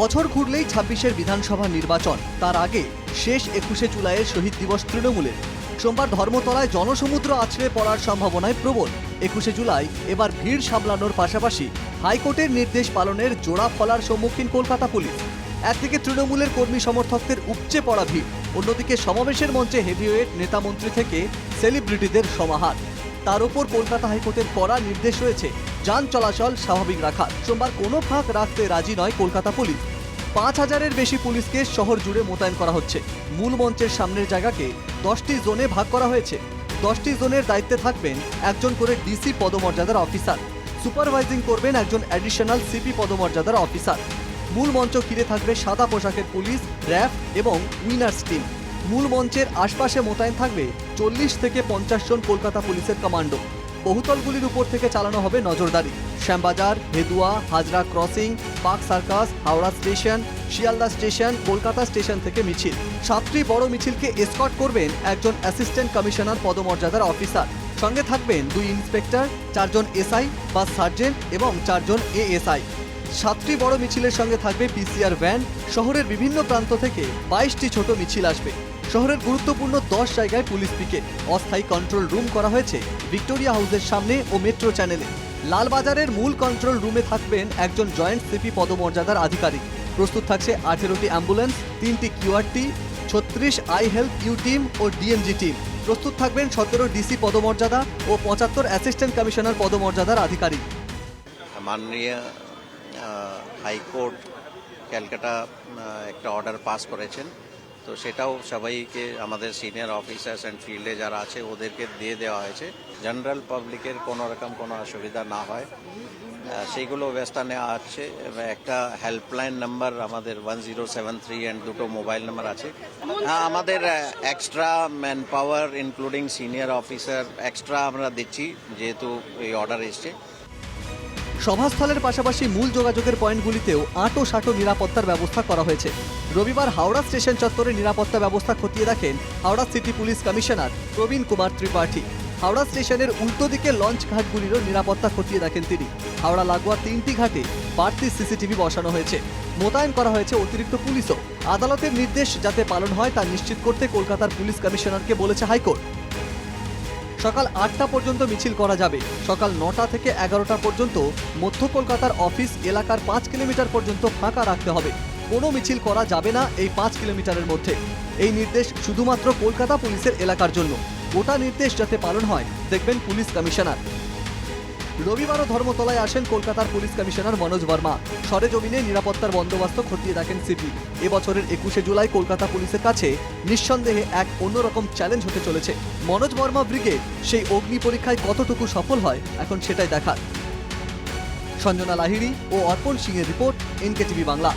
বছর ঘুরলেই ছাব্বিশের বিধানসভা নির্বাচন। তার আগে শেষ একুশে জুলাইয়ের শহীদ দিবস তৃণমূলের সোমবার ধর্মতলায় জনসমুদ্র আছড়ে পড়ার সম্ভাবনায় প্রবল। একুশে জুলাই এবার ভিড় সামলানোর পাশাপাশি হাইকোর্টের নির্দেশ পালনের জোড়া ফলার সম্মুখীন কলকাতা পুলিশ। একদিকে তৃণমূলের কর্মী সমর্থকদের উপচে পড়া ভিড়, অন্যদিকে সমাবেশের মঞ্চে হেভিওয়েট নেতামন্ত্রী থেকে সেলিব্রিটিদের সমাহার। তার ওপর কলকাতা হাইকোর্টের কড়া নির্দেশ রয়েছে, যান চলাচল স্বাভাবিক রাখা সোমবার কোনো ফাঁক রাখতে রাজি নয় কলকাতা পুলিশ। পাঁচ হাজারের বেশি পুলিশকে শহর জুড়ে মোতায়েন করা হচ্ছে। মূল মঞ্চের সামনের জায়গাকে দশটি জোনে ভাগ করা হয়েছে। দশটি জোনের দায়িত্বে থাকবেন একজন করে ডিসি পদমর্যাদার অফিসার। সুপারভাইজিং করবেন একজন অ্যাডিশনাল সিপি পদমর্যাদার অফিসার। মূল মঞ্চ ঘিরে থাকবে সাদা পোশাকের পুলিশ র্যাব এবং উইনার্স টিম। মূল মঞ্চের আশপাশে মোতায়েন থাকবে চল্লিশ থেকে পঞ্চাশ জন কলকাতা পুলিশের কমান্ডো। বহুতলগুলির উপর থেকে চালানো হবে নজরদারি। Shyambazar, Hedua, Hazra crossing, park circus, Howrah station, Sealdah station, Kolkata station থেকে মিছিল। সাতটি বড় মিছিলকে এসকর্ট করবেন একজন অ্যাসিস্ট্যান্ট কমিশনার পদমর্যাদার অফিসার সঙ্গে থাকবেন দুই ইন্সপেক্টর চারজন এসআই বা সার্জেন্ট এবং চারজন এএসআই সাতটি বড় মিছিলের সঙ্গে থাকবে পিসিআর ভ্যান শহরের বিভিন্ন প্রান্ত থেকে বাইশটি ছোট মিছিল আসবে। শহরের গুরুত্বপূর্ণ দশ জায়গায় পুলিশ পিকেট অস্থায়ী কন্ট্রোল রুম করা হয়েছে ভিক্টোরিয়া হাউসের সামনে ও মেট্রো চ্যানেলে লালবাজারের মূল কন্ট্রোল রুমে থাকবেন একজন জয়েন্ট সিপি পদমর্যাদার আধিকারিক। প্রস্তুত থাকছে আঠেরোটি অ্যাম্বুলেন্স তিনটি কিউআরটি ছত্রিশ আই হেলথ ইউ টিম ও ডিএমজি টিম প্রস্তুত থাকবেন সতেরো ডিসি পদমর্যাদা ও পঁচাত্তর অ্যাসিস্ট্যান্ট কমিশনার পদমর্যাদার আধিকারিক। মাননীয় হাইকোর্ট ক্যালকাটা একটা অর্ডার পাস করেছেন। তো সেটাও সবাইকে আমাদের সিনিয়র অফিসার্স অ্যান্ড ফিল্ডে যারা আছে ওদেরকে দিয়ে দেওয়া হয়েছে। জেনারেল পাবলিকের কোনো রকম কোনো অসুবিধা না হয়। সেইগুলো ব্যবস্থা নেওয়া আছে এবং একটা হেল্পলাইন নাম্বার আমাদের one zero seven three and দুটো মোবাইল নাম্বার আছে। হ্যাঁ আমাদের extra manpower including senior officer extra আমরা দিচ্ছি যেহেতু এই অর্ডার এসছে। সভাস্থলের পাশাপাশি মূল যোগাযোগের পয়েন্টগুলিতেও আটো সাটো নিরাপত্তার ব্যবস্থা করা হয়েছে। রবিবার হাওড়া স্টেশন চত্বরে নিরাপত্তা ব্যবস্থা খতিয়ে দেখেন Howrah city police commissioner Prabin Kumar Tripathi. Howrah স্টেশনের উল্টো দিকে লঞ্চ ঘাটগুলিরও নিরাপত্তা খতিয়ে দেখেন তিনি। হাওড়া লাগোয়া তিনটি ঘাটে বাড়তি সিসিটিভি বসানো হয়েছে। মোতায়েন করা হয়েছে অতিরিক্ত পুলিশও। আদালতের নির্দেশ যাতে পালন হয় তা নিশ্চিত করতে কলকাতার পুলিশ কমিশনারকে বলেছে হাইকোর্ট। সকাল আটটা পর্যন্ত মিছিল করা যাবে। সকাল নটা থেকে এগারোটা পর্যন্ত মধ্য কলকাতার অফিস এলাকার পাঁচ কিলোমিটার পর্যন্ত ফাঁকা রাখতে হবে। কোনো মিছিল করা যাবে না এই পাঁচ কিলোমিটারের মধ্যে। এই নির্দেশ শুধুমাত্র কলকাতা পুলিশের এলাকার জন্য। গোটা নির্দেশ যাতে পালন হয়, দেখবেন পুলিশ কমিশনার। রবিবারও ধর্মতলায় আসেন কলকাতার পুলিশ কমিশনার মনোজ বর্মা। সরেজমিনে নিরাপত্তার বন্দোবস্ত খতিয়ে দেখেন সিপি এবছরের একুশে জুলাই কলকাতা পুলিশের কাছে নিঃসন্দেহে এক অন্যরকম চ্যালেঞ্জ হতে চলেছে। মনোজ বর্মা ব্রিগেড সেই অগ্নি পরীক্ষায় কতটুকু সফল হয়, এখন সেটাই দেখার। সঞ্জনা লাহিড়ি ও অর্পণ সিংয়ের রিপোর্ট এনকে টিভি বাংলা।